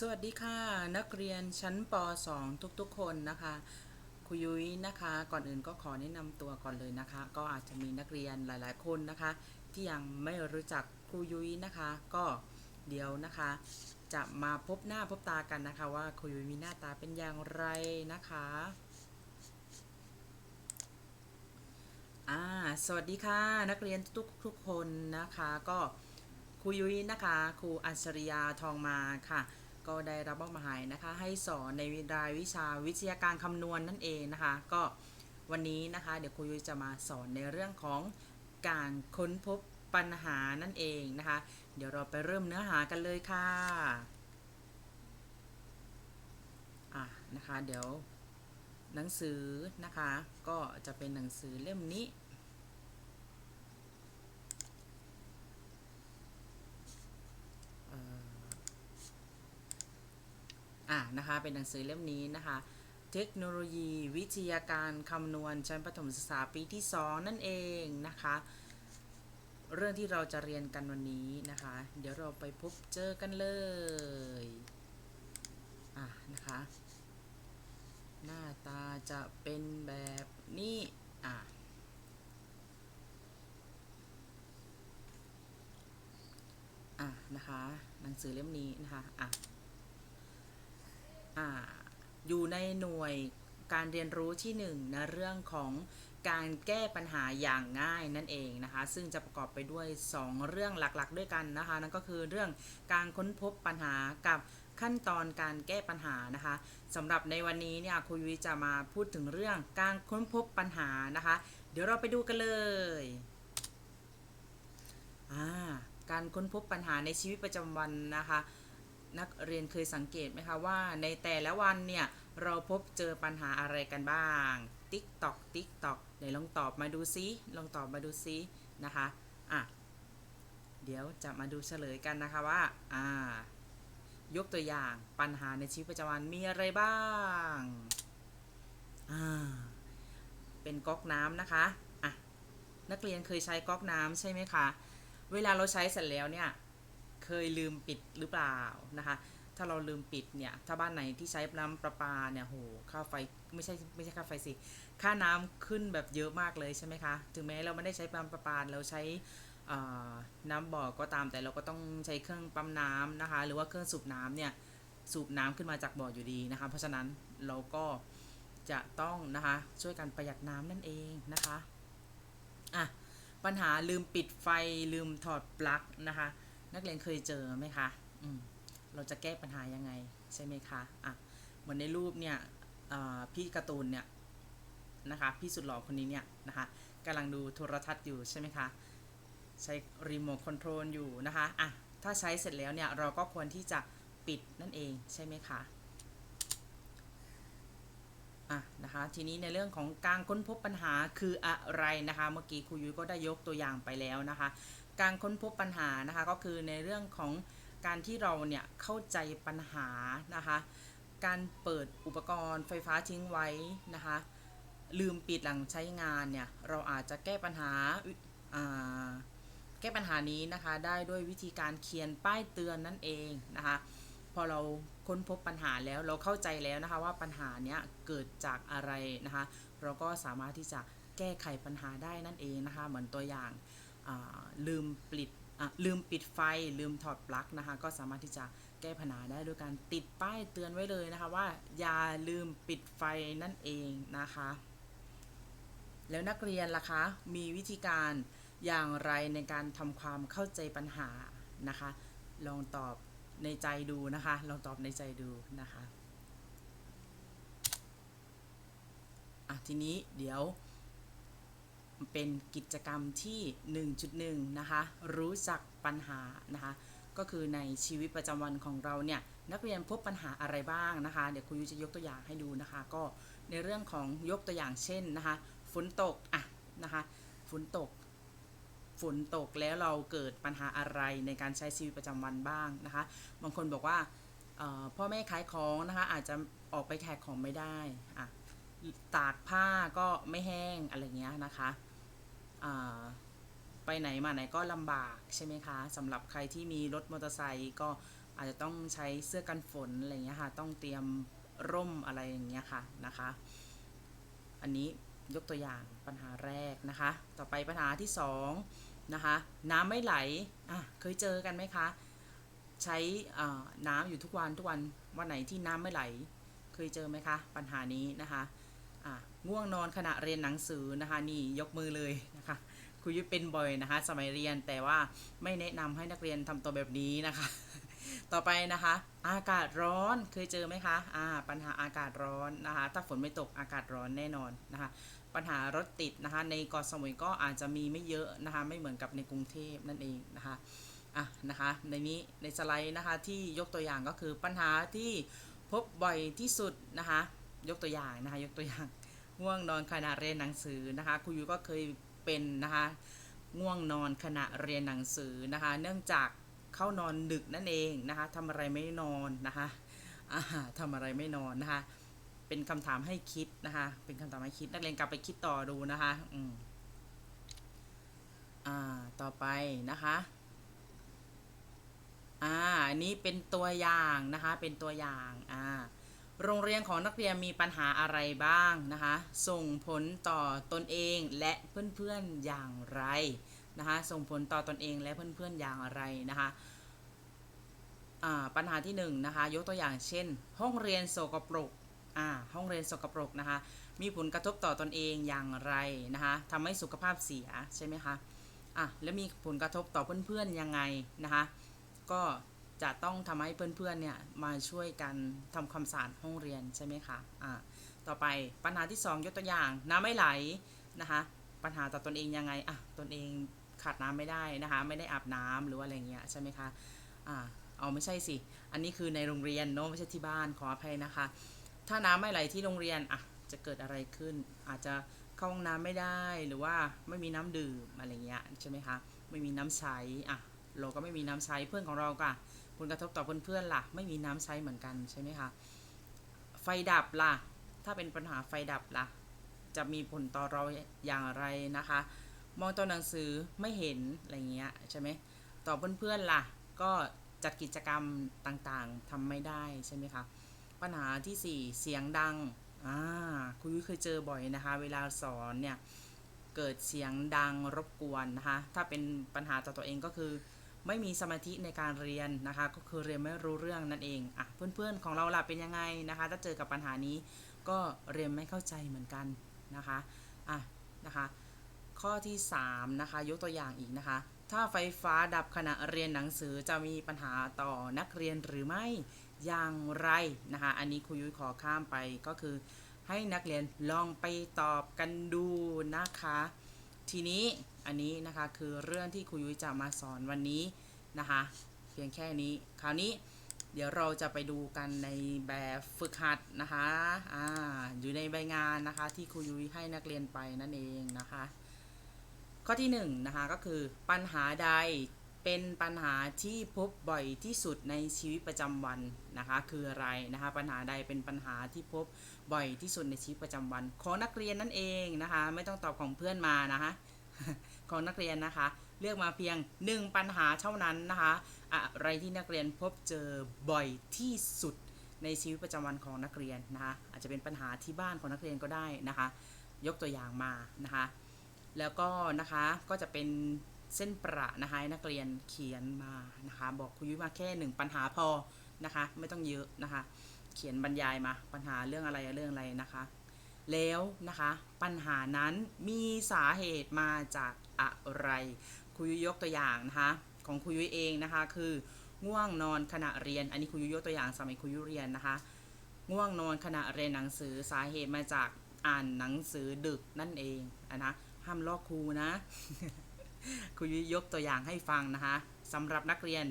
สวัสดีค่ะ นักเรียนชั้นป .2 ทุกๆ คนนะคะครูยุ้ยนะคะ ก่อนอื่นก็ขอแนะนำตัวก่อนเลยนะคะ ก็อาจจะมีนักเรียนหลาย ๆ คนนะคะ ที่ยังไม่รู้จักครูยุ้ยนะคะ ก็เดี๋ยวนะคะ จะมาพบหน้าพบตากันนะคะ ว่าครูยุ้ยมีหน้าตาเป็นอย่างไรนะคะอ่าสวัสดีค่ะนักเรียนทุกๆคนนะคะ ก็ครูยุ้ยนะคะครูอัญชริยาทองมาค่ะ ก็ได้รับมอบหมายนะคะ ให้สอนในรายวิชาวิทยาการคำนวณนั่นเองนะคะ ก็วันนี้นะคะ เดี๋ยวครูยุ้ยจะมาสอนในเรื่องของการค้นพบปัญหานั่นเองนะคะ เดี๋ยวเราไปเริ่มเนื้อหากันเลยค่ะอะนะคะ เดี๋ยวหนังสือนะคะ ก็จะเป็นหนังสือเล่มนี้ เอ่ออะ นะคะ เป็นหนังสือเล่มนี้นะคะ เทคโนโลยีวิทยาการคำนวณชั้นประถมศึกษาปีที่ 2 นั่นเองนะคะ เรื่องที่เราจะเรียนกันวันนี้นะคะ เดี๋ยวเราไปพบเจอกันเลยอะนะคะ หน้าตาจะเป็นแบบนี้อะอะนะคะ หนังสือเล่มนี้นะคะอะ อยู่ในหน่วยการเรียนรู้ที่1นะเรื่องของการแก้ปัญหาอย่างง่ายนั่นเองนะคะ ซึ่งจะประกอบไปด้วย 2 เรื่องหลักๆ ด้วยกันนะคะ นั่นก็คือเรื่องการค้นพบปัญหากับขั้นตอนการแก้ปัญหานะคะสำหรับในวันนี้เนี่ยครูยุ้ยจะมาพูดถึงเรื่องการค้นพบปัญหานะคะ เดี๋ยวเราไปดูกันเลยการค้นพบปัญหาในชีวิตประจำวันนะคะ นักเรียนเคยสังเกตไหมคะว่า ในแต่ละวันเนี่ยเราพบเจอปัญหาอะไรกันบ้าง ติ๊กตอกติ๊กตอกไหนลองตอบมาดูซิลองตอบมาดูซินะคะอะเดี๋ยวจะมาดูเฉลยกันนะคะว่าอ่ายกตัวอย่างปัญหาในชีวิตประจำวันมีอะไรบ้างอ่าเป็นก๊อกน้ำนะคะอะนักเรียนเคยใช้ก๊อกน้ำใช่ไหมคะเวลาเราใช้เสร็จแล้วเนี่ย เคยลืมปิดหรือเปล่านะคะ ถ้าเราลืมปิดเนี่ย ถ้าบ้านไหนที่ใช้น้ำประปาเนี่ยโหค่าไฟไม่ใช่ไม่ใช่ค่าไฟสิ ค่าน้ำขึ้นแบบเยอะมากเลยใช่ไหมคะ ถึงแม้เราไม่ได้ใช้น้ำประปาเราใช้น้ำบ่อก็ตามแต่เราก็ต้องใช้เครื่องปั๊มน้ำนะคะ หรือว่าเครื่องสูบน้ำเนี่ยสูบน้ำขึ้นมาจากบ่ออยู่ดีนะคะ เพราะฉะนั้นเราก็จะต้องนะคะช่วยกันประหยัดน้ำนั่นเองนะคะอะปัญหาลืมปิดไฟลืมถอดปลั๊กนะคะ นักเรียนเคยเจอไหมคะอืมเราจะแก้ปัญหายังไงใช่ไหมคะอะเหมือนในรูปเนี่ยพี่การ์ตูนเนี่ยนะคะพี่สุดหล่อคนนี้เนี่ยนะคะกำลังดูโทรทัศน์อยู่ใช่ไหมคะใช้รีโมทคอนโทรลอยู่นะคะอะถ้าใช้เสร็จแล้วเนี่ยเราก็ควรที่จะปิดนั่นเองใช่ไหมคะอะนะคะทีนี้ในเรื่องของการค้นพบปัญหาคืออะไรนะคะ เมื่อกี้ครูยุ้ยก็ได้ยกตัวอย่างไปแล้วนะคะ การค้นพบปัญหานะคะก็คือในเรื่องของการที่เราเนี่ยเข้าใจปัญหานะคะการเปิดอุปกรณ์ไฟฟ้าทิ้งไว้นะคะลืมปิดหลังใช้งานเนี่ยเราอาจจะแก้ปัญหาาแก้ปัญหานี้นะคะได้ด้วยวิธีการเขียนป้ายเตือนนั่นเองนะคะพอเราค้นพบปัญหาแล้วเราเข้าใจแล้วนะคะว่าปัญหาเนี้ยเกิดจากอะไรนะคะเราก็สามารถที่จะแก้ไขปัญหาได้นั่นเองนะคะเหมือนตัวอย่าง ลืมปิดลืมปิดไฟ ลืมถอดปลั๊กนะคะ ก็สามารถที่จะแก้ปัญหาได้โดยการติดป้ายเตือนไว้เลยนะคะว่าอย่าลืมปิดไฟนั่นเองนะคะ แล้วนักเรียนล่ะคะ มีวิธีการอย่างไรในการทำความเข้าใจปัญหานะคะ ลองตอบในใจดูนะคะ ลองตอบในใจดูนะคะอะทีนี้เดี๋ยว เป็นกิจกรรมที่ 1.1 นะคะ รู้จักปัญหานะคะ ก็คือในชีวิตประจำวันของเราเนี่ย นักเรียนพบปัญหาอะไรบ้างนะคะ เดี๋ยวครูยุจะยกตัวอย่างให้ดูนะคะ ก็ในเรื่องของยกตัวอย่างเช่นนะคะ ฝนตก อะ นะคะ ฝนตก ฝนตกแล้วเราเกิดปัญหาอะไรในการใช้ชีวิตประจำวันบ้างนะคะ บางคนบอกว่าพ่อแม่ขายของนะคะ อาจจะออกไปขายของไม่ได้ อะ ตากผ้าก็ไม่แห้งอะไรเงี้ยนะคะ ไปไหนมาไหนก็ลำบากใช่ไหมคะสำหรับใครที่มีรถมอเตอร์ไซค์ก็อาจจะต้องใช้เสื้อกันฝนอะไรเงี้ยค่ะ ต้องเตรียมร่มอะไรอย่างเงี้ยค่ะนะคะ อันนี้ยกตัวอย่างปัญหาแรกนะคะ ต่อไปปัญหาที่สองนะคะน้ำไม่ไหลอะเคยเจอกันไหมคะ ใช้น้ำอยู่ทุกวันทุกวันวันไหนที่น้ำไม่ไหล เคยเจอไหมคะ ปัญหานี้นะคะ ง่วงนอนขณะเรียนหนังสือนะคะนี่ยกมือเลยนะคะครูยุ้ยเป็นบ่อยนะคะ สมัยเรียนแต่ว่าไม่แนะนำให้นักเรียนทำตัวแบบนี้นะคะ ต่อไปนะคะ อากาศร้อนเคยเจอไหมคะอ่าปัญหาอากาศร้อนนะคะ ถ้าฝนไม่ตกอากาศร้อนแน่นอนนะคะ ปัญหารถติดนะคะ ในเกาะสมุยก็อาจจะมีไม่เยอะนะคะ ไม่เหมือนกับในกรุงเทพนั่นเองนะคะอะนะคะในนี้ในสไลด์นะคะที่ยกตัวอย่างก็คือปัญหาที่พบบ่อยที่สุดนะคะ ยกตัวอย่างนะคะ ยกตัวอย่าง ง่วงนอนขณะเรียนหนังสือนะคะครูยุก็เคยเป็นนะคะง่วงนอนขณะเรียนหนังสือนะคะ เนื่องจากเข้านอนดึกนั่นเองนะคะทำอะไรไม่นอนนะคะอ่าทำอะไรไม่นอนนะคะ เป็นคำถามให้คิดนะคะ เป็นคำถามให้คิดนักเรียนกลับไปคิดต่อดูนะคะอืมอ่าต่อไปนะคะอ่าอันนี้เป็นตัวอย่างนะคะ เป็นตัวอย่างอ่า โรงเรียนของนักเรียนมีปัญหาอะไรบ้างนะคะ ส่งผลต่อตนเองและเพื่อนๆอย่างไรนะคะ ส่งผลต่อตนเองและเพื่อนๆอย่างไรนะคะปัญหาที่หนึ่งนะคะ ยกตัวอย่างเช่น ห้องเรียนโสกปรกห้องเรียนสกปรกนะคะ มีผลกระทบต่อตนเองอย่างไรนะคะทำให้สุขภาพเสียใช่ไหมคะอะแล้วมีผลกระทบต่อเพื่อนๆยังไงนะคะ ก็ จะต้องทำให้เพื่อนๆเนี่ยมาช่วยกันทำความสะอาดห้องเรียนใช่ไหมคะอ่าต่อไปปัญหาที่ 2 ยกตัวอย่างน้ำไม่ไหลนะคะ ปัญหาต่อตนเองยังไงอะตนเองขาดน้ำไม่ได้นะคะ ไม่ได้อาบน้ำหรือว่าอะไรเงี้ยใช่ไหมคะอ่าเอาไม่ใช่สิ อันนี้คือในโรงเรียนเนาะไม่ใช่ที่บ้านขออภัยนะคะ ถ้าน้ำไม่ไหลที่โรงเรียนอะจะเกิดอะไรขึ้น อาจจะเข้าห้องน้ำไม่ได้หรือว่าไม่มีน้ำดื่มอะไรเงี้ยใช่ไหมคะไม่มีน้ำใช้อะ เราก็ไม่มีน้ำใช้เพื่อนของเราก็ผลกระทบต่อเพื่อนๆล่ะ ไม่มีน้ำใช้เหมือนกันใช่ไหมคะไฟดับล่ะ ถ้าเป็นปัญหาไฟดับล่ะ จะมีผลต่อเราอย่างไรนะคะ มองตัวหนังสือไม่เห็นอะไรเงี้ยใช่ไหมต่อเพื่อนๆล่ะ ก็จัดกิจกรรมต่างๆทำไม่ได้ใช่ไหมคะปัญหาที่ 4 เสียงดังอ่าคุณยุ้ยเคยเจอบ่อยนะคะ เวลาสอนเนี่ยเกิดเสียงดังรบกวนนะคะ ถ้าเป็นปัญหาต่อตัวเองก็คือ ไม่มีสมาธิในการเรียนนะคะ ก็คือเรียนไม่รู้เรื่องนั่นเองอะเพื่อนๆของเราล่ะเป็นยังไงนะคะ ถ้าเจอกับปัญหานี้ก็เรียนไม่เข้าใจเหมือนกันนะคะอะนะคะ ข้อที่3นะคะยกตัวอย่างอีกนะคะ ถ้าไฟฟ้าดับขณะเรียนหนังสือจะมีปัญหาต่อนักเรียนหรือไม่อย่างไรนะคะ อันนี้ครูยุ้ยขอข้ามไปก็คือให้นักเรียนลองไปตอบกันดูนะคะ ทีนี้อันนี้นะคะคือเรื่องที่ครูยุ้ยจะมาสอนวันนี้นะคะ เพียงแค่นี้ คราวนี้เดี๋ยวเราจะไปดูกันในแบบฝึกหัดนะคะอ่าอยู่ในใบงานนะคะ ที่ครูยุ้ยให้นักเรียนไปนั่นเองนะคะ ข้อที่1นงนะคะก็คือปัญหาใด เป็นปัญหาที่พบบ่อยที่สุดในชีวิตประจำวันนะคะคืออะไรนะคะปัญหาใดเป็นปัญหาที่พบบ่อยที่สุดในชีวิตประจำวัน ของนักเรียนนั่นเองนะคะไม่ต้องตอบของเพื่อนมานะคะของนักเรียนนะคะ เลือกมาเพียง 1 ปัญหาเท่านั้นนะคะอะไรที่นักเรียนพบเจอบ่อยที่สุดในชีวิตประจำวันของนักเรียนนะคะอาจจะเป็นปัญหาที่บ้านของนักเรียนก็ได้นะคะ ยกตัวอย่างมานะคะ แล้วก็นะคะก็จะเป็น เส้นประนะคะนักเรียนเขียนมานะคะ บอกครูยุ้ยมาแค่หนึ่งปัญหาพอนะคะ ไม่ต้องเยอะนะคะ เขียนบรรยายมาปัญหาเรื่องอะไรเรื่องอะไรนะคะ แล้วนะคะปัญหานั้นมีสาเหตุมาจากอะไรครูยุ้ยยกตัวอย่างนะคะของครูยุ้ยเองนะคะ คือง่วงนอนขณะเรียน อันนี้ครูยุ้ยยกตัวอย่างสมัยครูยุ้ยเรียนนะคะ ง่วงนอนขณะเรียนหนังสือสาเหตุมาจากอ่านหนังสือดึกนั่นเองอะนะห้ามลอกครูนะ ครูยุ้ยยกตัวอย่างให้ฟังนะคะสำหรับนักเรียน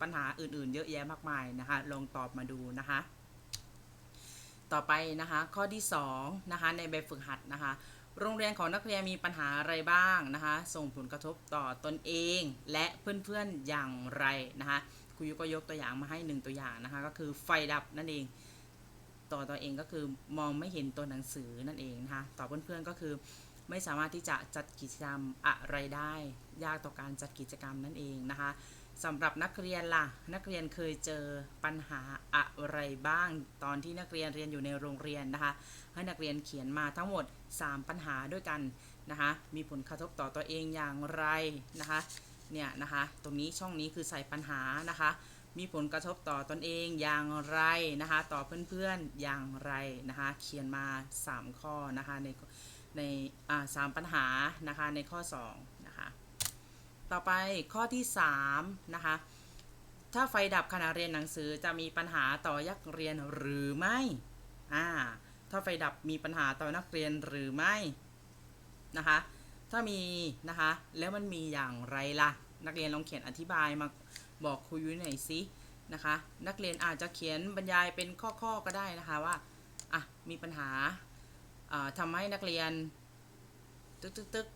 ปัญหาอื่นๆ เยอะแยะมากมายนะคะ ลองตอบมาดูนะคะ ต่อไปนะคะ ข้อที่2นะคะในแบบฝึกหัดนะคะ โรงเรียนของนักเรียนมีปัญหาอะไรบ้างนะคะ ส่งผลกระทบต่อตนเอง และเพื่อนๆอย่างไรนะคะครูยุก็ยกตัวอย่างมาให้หนึ่งตัวอย่างนะคะ ก็คือไฟดับนั่นเองต่อตัวเองก็คือมองไม่เห็นตัวหนังสือนั่นเองนะคะต่อเพื่อนๆก็คือ ไม่สามารถที่จะจัดกิจกรรมอะไรได้ ยากต่อการจัดกิจกรรมนั่นเองนะคะสำหรับนักเรียนล่ะ นักเรียนเคยเจอปัญหาอะไรบ้าง ตอนที่นักเรียนเรียนอยู่ในโรงเรียนนะคะ ให้นักเรียนเขียนมาทั้งหมด 3 ปัญหาด้วยกันนะคะ มีผลกระทบต่อตัวเองอย่างไรนะคะ เนี่ยนะคะ ตรงนี้ช่องนี้คือใส่ปัญหานะคะ มีผลกระทบต่อตนเองอย่างไรนะคะ ต่อเพื่อนๆอย่างไรนะคะ เขียนมา 3 ข้อนะคะใน ในสามปัญหานะคะในข้อ2นะคะต่อไปข้อที่3นะคะถ้าไฟดับขณะเรียนหนังสือจะมีปัญหาต่อนักเรียนหรือไม่อ่าถ้าไฟดับมีปัญหาต่อนักเรียนหรือไม่นะคะถ้ามีนะคะแล้วมันมีอย่างไรล่ะ นักเรียนลองเขียนอธิบายมาบอกครูยุ้ยหน่อยสินะคะนักเรียนอาจจะเขียนบรรยายเป็นข้อๆก็ได้นะคะว่าอะมีปัญหา ทำให้นักเรียนตึกตึกตึก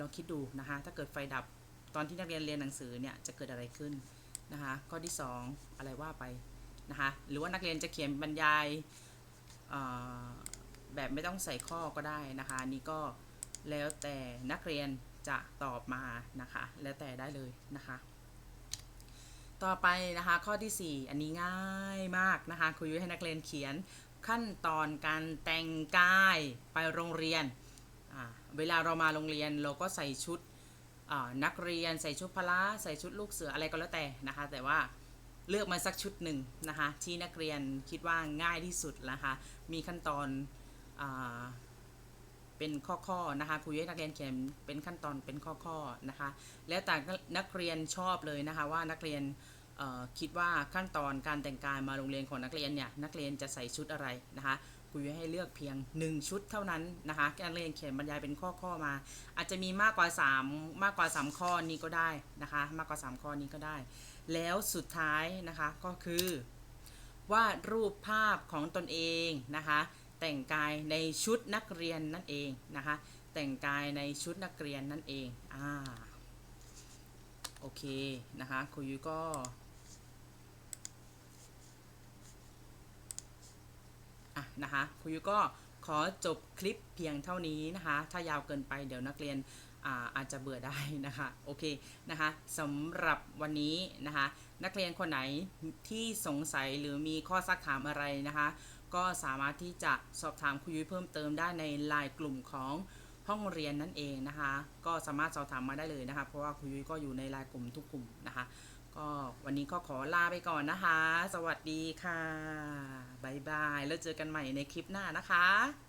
ลองคิดดูนะคะ ถ้าเกิดไฟดับตอนที่นักเรียนเรียนหนังสือเนี่ยจะเกิดอะไรขึ้นนะคะ ข้อที่ 2 อะไรว่าไปนะคะ หรือว่านักเรียนจะเขียนบรรยายแบบไม่ต้องใส่ข้อก็ได้นะคะ นี่ก็แล้วแต่นักเรียนจะตอบมานะคะ แล้วแต่ได้เลยนะคะ ต่อไปนะคะข้อทีสี่4 อันนี้ง่ายมากนะคะครูยุ้ยให้นักเรียนเขียน ขั้นตอนการแต่งกายไปโรงเรียน เวลาเรามาโรงเรียนเราก็ใส่ชุดนักเรียน ใส่ชุดพละใส่ชุดลูกเสืออะไรก็แล้วแต่นะคะ แต่ว่าเลือกมาสักชุดหนึ่งนะคะ ที่นักเรียนคิดว่าง่ายที่สุดนะคะ มีขั้นตอนอเป็นข้อๆนะคะครูยให้นักเรียนเขียนเป็นขั้นตอนเป็นข้อๆนะคะ แล้วแต่นักเรียนชอบเลยนะคะว่านักเรียน คิดว่าขั้นตอนการแต่งกายมาโรงเรียนของนักเรียนเนี่ยนักเรียนจะใส่ชุดอะไรนะคะครูยุ้ยให้เลือกเพียง 1 ชุดเท่านั้นนะคะนักเรียนเขียนบรรยายเป็นข้อๆมา อาจจะมีมากกว่า 3 มากกว่า 3 ข้อนี้ก็ได้นะคะ มากกว่า 3 ข้อนี้ก็ได้ แล้วสุดท้ายนะคะก็คือวาดรูปภาพของตนเองนะคะ แต่งกายในชุดนักเรียนนั่นเองนะคะ แต่งกายในชุดนักเรียนนั่นเองอ่าโอเคนะคะครูยุ้ยก็ อะนะคะครูยุก็ขอจบคลิปเพียงเท่านี้นะคะ ถ้ายาวเกินไปเดี๋ยวนักเรียนอาอาจจะเบื่อได้นะคะ โอเคนะคะสำหรับวันนี้นะคะ นักเรียนคนไหนที่สงสัยหรือมีข้อซักถามอะไรนะคะ ก็สามารถที่จะสอบถามครูยุ้ยเพิ่มเติมได้ในไลน์กลุ่มของห้องเรียนนั่นเองนะคะ ก็สามารถสอบถามมาได้เลยนะคะ เพราะว่าครูยุ้ยก็อยู่ในไลน์กลุ่มทุกกลุ่มนะคะ ก็วันนี้ก็ขอลาไปก่อนนะคะ สวัสดีค่ะ บ๊ายบาย แล้วเจอกันใหม่ในคลิปหน้านะคะ